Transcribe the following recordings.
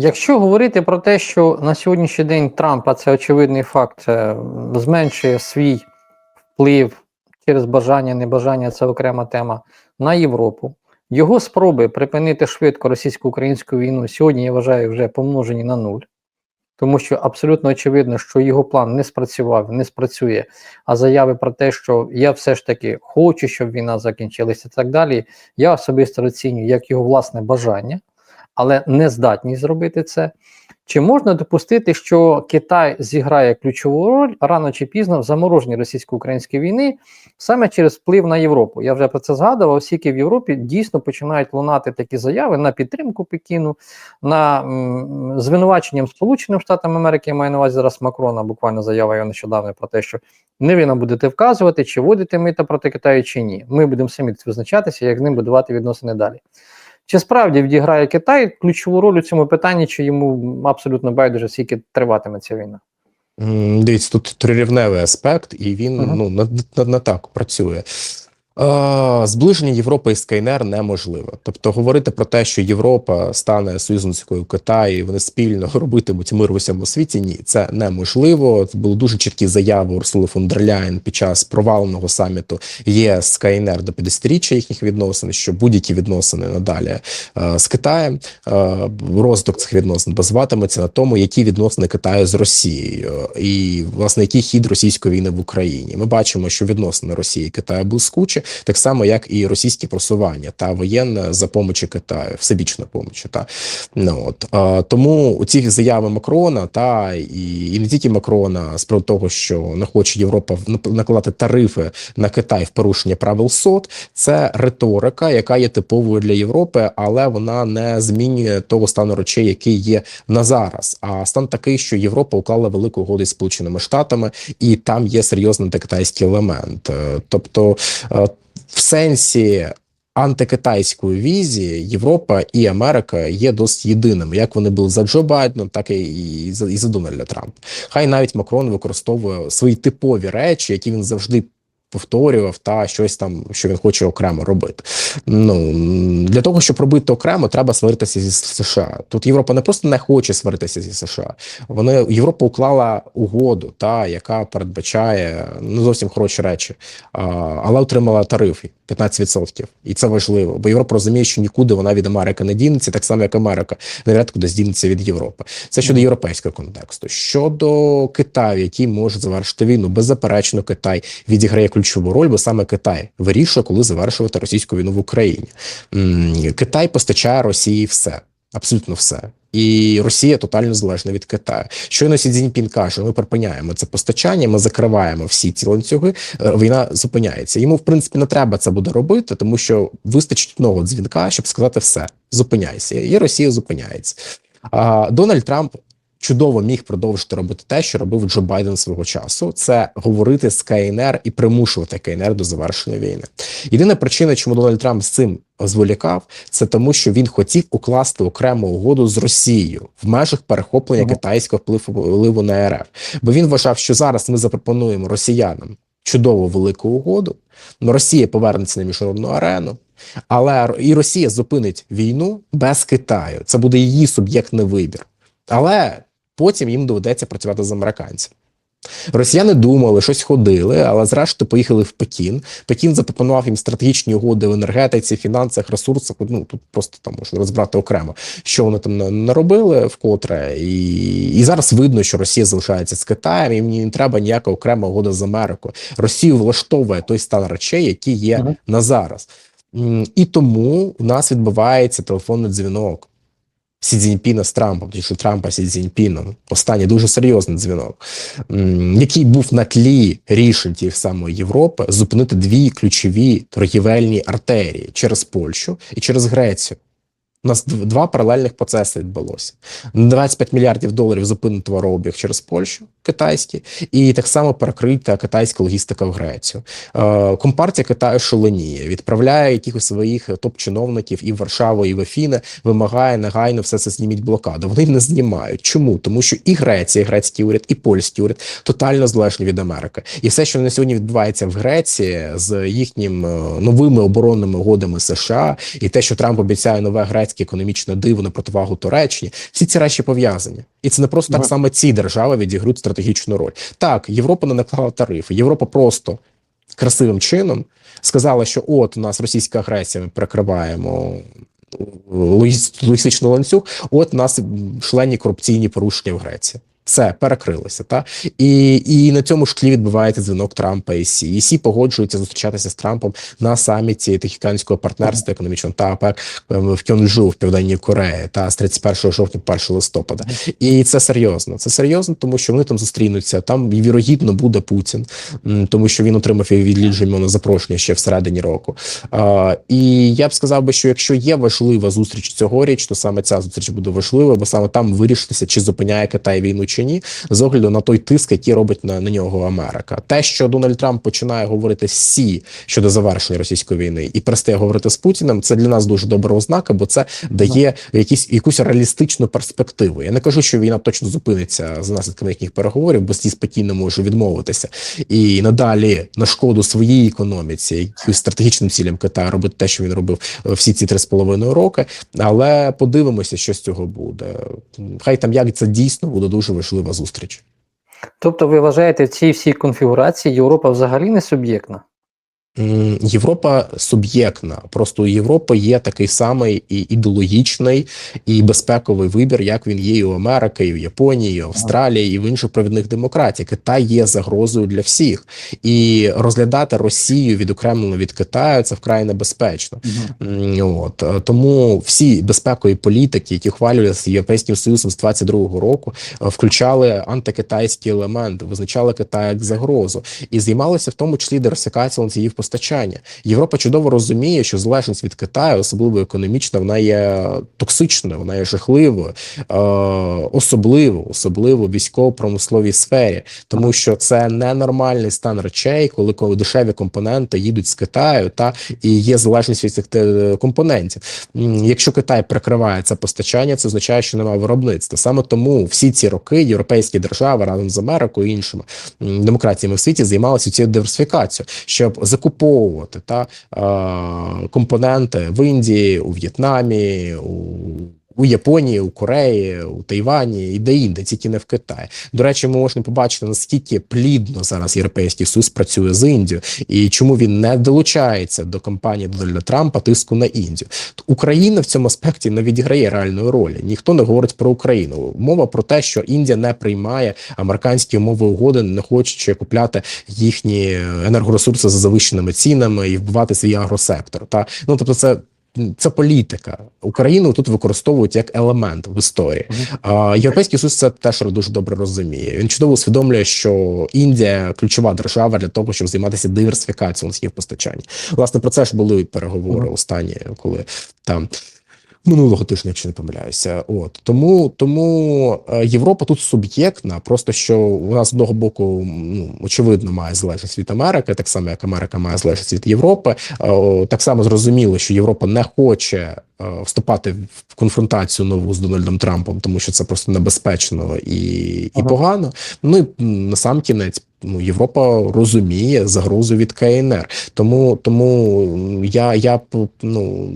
Якщо говорити про те, що на сьогоднішній день Трампа це очевидний факт, е, зменшує свій вплив через бажання, небажання, це окрема тема на Європу. Його спроби припинити швидко російсько-українську війну сьогодні я вважаю вже помножені на нуль, тому що абсолютно очевидно, що його план не спрацював, не спрацює. А заяви про те, що я все ж таки хочу, щоб війна закінчилася, і так далі, я особисто оцінюю як його власне бажання але не здатні зробити це. Чи можна допустити, що Китай зіграє ключову роль рано чи пізно в замороженні російсько-української війни саме через вплив на Європу? Я вже про це згадував, оскільки в Європі дійсно починають лунати такі заяви на підтримку Пекіну, на м, звинуваченням Сполученим Штатам Америки, я маю на увазі зараз Макрона, буквально заява його нещодавно про те, що не ви нам будете вказувати, чи вводите мита проти Китаю, чи ні. Ми будемо самі визначатися, як з ним будувати відносини далі. Чи справді відіграє Китай ключову роль у цьому питанні, чи йому абсолютно байдуже, скільки триватиме ця війна? Дивіться, тут трирівневий аспект, і він Ага. ну не, не, не так працює. Е, Зближення Європи із КНР неможливо. Тобто, говорити про те, що Європа стане союзницькою Китаю, і вони спільно робитимуть мир в усьому світі. Ні, це неможливо. Це були дуже чіткі заяви Урсули фон дер Ляєн під час проваленого саміту ЄС КНР до 50-річчя їхніх відносин, що будь-які відносини надалі е, з Китаєм, е, розвиток цих відносин базуватиметься на тому, які відносини Китаю з Росією, і власне який хід російської війни в Україні. Ми бачимо, що відносини Росії і Китаю блискучі, так само як і російські просування та воєнне за помочі Китаю, всебічна помочі. Та ну от а, тому ці заяви Макрона та і, і не тільки Макрона з приводу того, що не хоче Європа накладати тарифи на Китай в порушення правил СОТ, це риторика, яка є типовою для Європи, але вона не змінює того стану речей, який є на зараз. А стан такий, що Європа уклала велику угоду з Сполученими Штатами, і там є серйозний антикитайський елемент. Е, Тобто, е, в сенсі. Антикитайської візії Європа і Америка є досить єдиними, як вони були за Джо Байденом, так і, за і за Дональда Трампа. Хай навіть Макрон використовує свої типові речі, які він завжди повторював, та щось там, що він хоче окремо робити. Ну для того, щоб робити окремо, треба сваритися зі США. Тут Європа не просто не хоче сваритися зі США. Вони Європа уклала угоду, та яка передбачає не зовсім хороші речі, а, але отримала тарифи 15%. І це важливо, бо Європа розуміє, що нікуди вона від Америки не дінеться, так само як Америка навряд куди здінеться від Європи. Це щодо європейського контексту. Щодо Китаю, який може завершити війну, беззаперечно, Китай відіграє ключову роль, бо саме Китай вирішує, коли завершувати російську війну в Україні. Китай постачає Росії все. Абсолютно все, і Росія тотально залежна від Китаю. Щойно Сі Цзіньпін каже, ми припиняємо це постачання, ми закриваємо всі ці ланцюги. е, Війна зупиняється. Йому в принципі не треба це буде робити, тому що вистачить одного дзвінка, щоб сказати все, зупиняйся, і Росія зупиняється. А Дональд Трамп чудово міг продовжити робити те, що робив Джо Байден свого часу. Це говорити з КНР і примушувати КНР до завершення війни. Єдина причина, чому Дональд Трамп з цим зволікав, це тому, що він хотів укласти окрему угоду з Росією в межах перехоплення Ага. китайського впливу на РФ. Бо він вважав, що зараз ми запропонуємо росіянам чудову велику угоду. Росія повернеться на міжнародну арену. Але і Росія зупинить війну без Китаю. Це буде її суб'єктний вибір. Але потім їм доведеться працювати з американцями. Росіяни думали, щось ходили, але зрештою поїхали в Пекін. Пекін запропонував їм стратегічні угоди в енергетиці, фінансах, ресурсах. Ну тут просто там можна розбирати окремо, що вони там наробили вкотре. І, і зараз видно, що Росія залишається з Китаєм, і мені не треба ніяка окрема угода з Америкою. Росію влаштовує той стан речей, які є Мгм. на зараз. І тому у нас відбувається телефонний дзвінок. Сі Цзіньпіна з Трампом, чи Трампа Сі Цзіньпіном. Останній дуже серйозний дзвінок, який був на тлі рішень тієї самої Європи зупинити дві ключові торгівельні артерії через Польщу і через Грецію. Нас два паралельних процеси відбулося. На 25 мільярдів доларів зупинено товарообіг через Польщу, китайський, і так само перекрита китайська логістика в Грецію. Е, Компартія Китаю шаленіє, відправляє якихось своїх топ-чиновників і в Варшаву, і в Афіни, вимагає негайно все це зніміть блокаду. Вони не знімають. Чому? Тому що і Греція, і грецький уряд, і польський уряд тотально залежні від Америки. І все, що на сьогодні відбувається в Греції з їхнім е, новими оборонними угодами США, і те, що Трамп обіцяє нове грецьке таке економічне диво на противагу Туреччині. Всі ці речі пов'язані, і це не просто так само ці держави відіграють стратегічну роль. Так, Європа не наклала тарифи. Європа просто красивим чином сказала, що от у нас російська агресія, ми перекриваємо. логіс- Логістичний ланцюг, от у нас шалені корупційні порушення в Греції. Все перекрилося, та і, і на цьому ж тлі відбувається дзвінок Трампа і Сі. І Сі погоджується зустрічатися з Трампом на саміті Тихоокеанського партнерства економічного та АПЕК ем, в Кьонджу в Південній Кореї та з 31 жовтня по 1 листопада. І це серйозно. Це серйозно, тому що вони там зустрінуться. Там вірогідно буде Путін, тому що він отримав від Ліджеміона запрошення ще всередині року. А, і я б сказав би, що якщо є важлива зустріч цьогоріч, то саме ця зустріч буде важлива, бо саме там вирішитися, чи зупиняє Китай війну чи ні, з огляду на той тиск, який робить на, на нього Америка. Те, що Дональд Трамп починає говорити з Сі щодо завершення російської війни і перестає говорити з Путіним, це для нас дуже добра ознака, бо це дає якісь якусь реалістичну перспективу. Я не кажу, що війна точно зупиниться за наслідками їхніх переговорів, бо Сі спокійно може відмовитися і надалі на шкоду своїй економіці, якимось стратегічним цілям Китаю робити те, що він робив е, всі ці три з половиною роки. Але подивимося, що з цього буде. Хай там як це дійсно буде дуже важлива зустріч. Тобто, ви вважаєте, в цій всій конфігурації Європа взагалі не суб'єктна? Європа суб'єктна. Просто у Європи є такий самий і ідеологічний і безпековий вибір, як він є і у Америки, і в Японії, і в Австралії, і в інших провідних демократій. Китай є загрозою для всіх, і розглядати Росію відокремлено від Китаю це вкрай небезпечно. М, От е, тому всі безпекові політики, які ухвалювалися Європейським Союзом з 22-го року, е, включали антикитайські елементи, визначали Китай як загрозу і займалися в тому числі диверсифікацією ланцюгів постачання. Європа чудово розуміє, що залежність від Китаю, особливо економічна, вона є токсичною, вона є жахливою, е, особливо, особливо в військово-промисловій сфері, тому що це ненормальний стан речей, коли, коли дешеві компоненти їдуть з Китаю, та і є залежність від цих е, компонентів. Якщо Китай прикриває це постачання, це означає, що немає виробництва. Саме тому всі ці роки європейські держави разом з Америкою і іншими демократіями в світі займалися цією диверсифікацією, щоб закуповувати та компоненти в Індії, у В'єтнамі, у у Японії, у Кореї, у Тайвані і де інде, тільки не в Китаї. До речі, ми можемо побачити наскільки плідно зараз європейський союз працює з Індією і чому він не долучається до кампанії Дональда Трампа тиску на Індію. Україна в цьому аспекті не відіграє реальної ролі. Ніхто не говорить про Україну. Мова про те, що Індія не приймає американські умови угоди, не хоче купляти їхні енергоресурси за завищеними цінами і вбивати свій агросектор. Та ну тобто, це. Це політика. Україну тут використовують як елемент в історії. А європейський союз це теж дуже добре розуміє. Він чудово усвідомлює, що Індія ключова держава для того, щоб займатися диверсифікацією ланцюгів постачання. Власне про це ж були переговори останні, коли там. Минулого тижня, якщо не помиляюся, от тому тому е, Європа тут суб'єктна, просто що у нас з одного боку ну очевидно має залежність від Америки, так само як Америка має залежність від Європи. Е, Так само зрозуміло, що Європа не хоче е, вступати в конфронтацію нову з Дональдом Трампом, тому що це просто небезпечно і, і Ага. погано. Ну і на сам кінець. Ну, Європа розуміє загрозу від КНР, тому тому я, я ну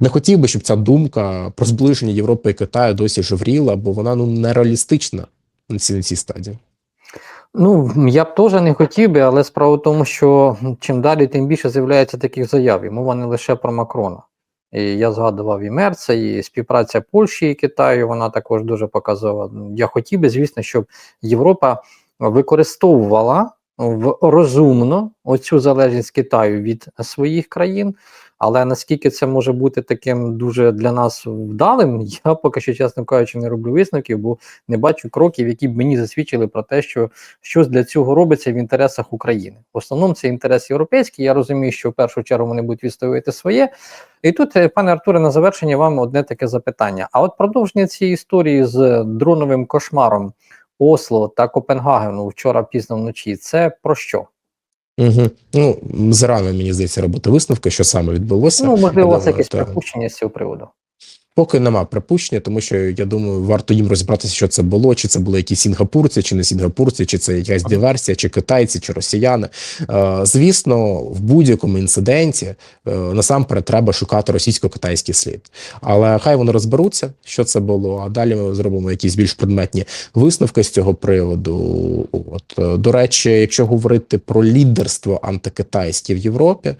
не хотів би, щоб ця думка про зближення Європи і Китаю досі жевріла, бо вона ну нереалістична на цій, цій стадії. Ну, я б теж не хотів би, але справа в тому, що чим далі, тим більше з'являється таких заяв. І мова не лише про Макрона. І я згадував і Мерца, і співпраця Польщі і Китаю, вона також дуже показова. Я хотів би, звісно, щоб Європа використовувала в розумно оцю залежність Китаю від своїх країн. Але наскільки це може бути таким дуже для нас вдалим, я поки що, чесно кажучи, не роблю висновків, бо не бачу кроків, які б мені засвідчили про те, що щось для цього робиться в інтересах України. В основному це інтерес європейський. Я розумію, що в першу чергу вони будуть відстоювати своє. І тут, е, пане Артуре, на завершення вам одне таке запитання. А от продовження цієї історії з дроновим кошмаром Осло та Копенгагену вчора пізно вночі, це про що? Угу. Ну зарано мені здається робити висновки, що саме відбулося. Ну, можливо, вас якесь припущення з цього приводу. Поки нема припущення, тому що я думаю, варто їм розібратися, що це було, чи це були якісь сінгапурці, чи не сінгапурці, чи це якась диверсія, чи китайці, чи росіяни. Е, Звісно, в будь-якому інциденті е, насамперед треба шукати російсько-китайський слід. Але хай вони розберуться, що це було. А далі ми зробимо якісь більш предметні висновки з цього приводу. От е, до речі, якщо говорити про лідерство антикитайське в Європі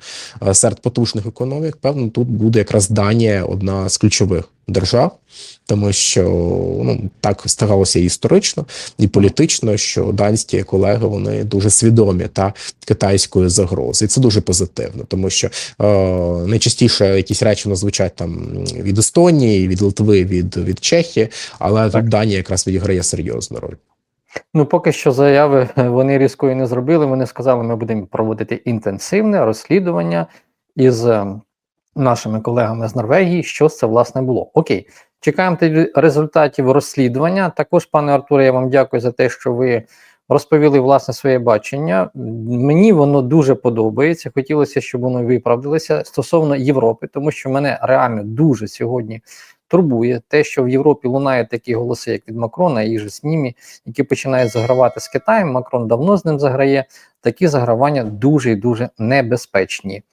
серед потужних економік, певно, тут буде якраз Данія одна з ключових держав, тому що ну так сталося і історично і політично, що данські колеги вони дуже свідомі та китайської загрози, і це дуже позитивно, тому що е, найчастіше якісь речі у нас звучать там від Естонії, від Литви, від, від Чехії, але Так. тут Данія якраз відіграє серйозну роль. Ну, поки що заяви е, вони різкої не зробили. Вони сказали, ми будемо проводити інтенсивне розслідування із е, нашими колегами з Норвегії, що це власне було. Окей, чекаємо результатів розслідування. Також, пане Артуре, я вам дякую за те, що ви розповіли власне своє бачення. Мені воно дуже подобається. Хотілося, щоб воно виправдалося стосовно Європи, тому що мене реально дуже сьогодні турбує те, що в Європі лунають такі голоси, як від Макрона і ж з ними, які починають загравати з Китаєм. Макрон давно з ним заграє. Такі загравання дуже і дуже небезпечні.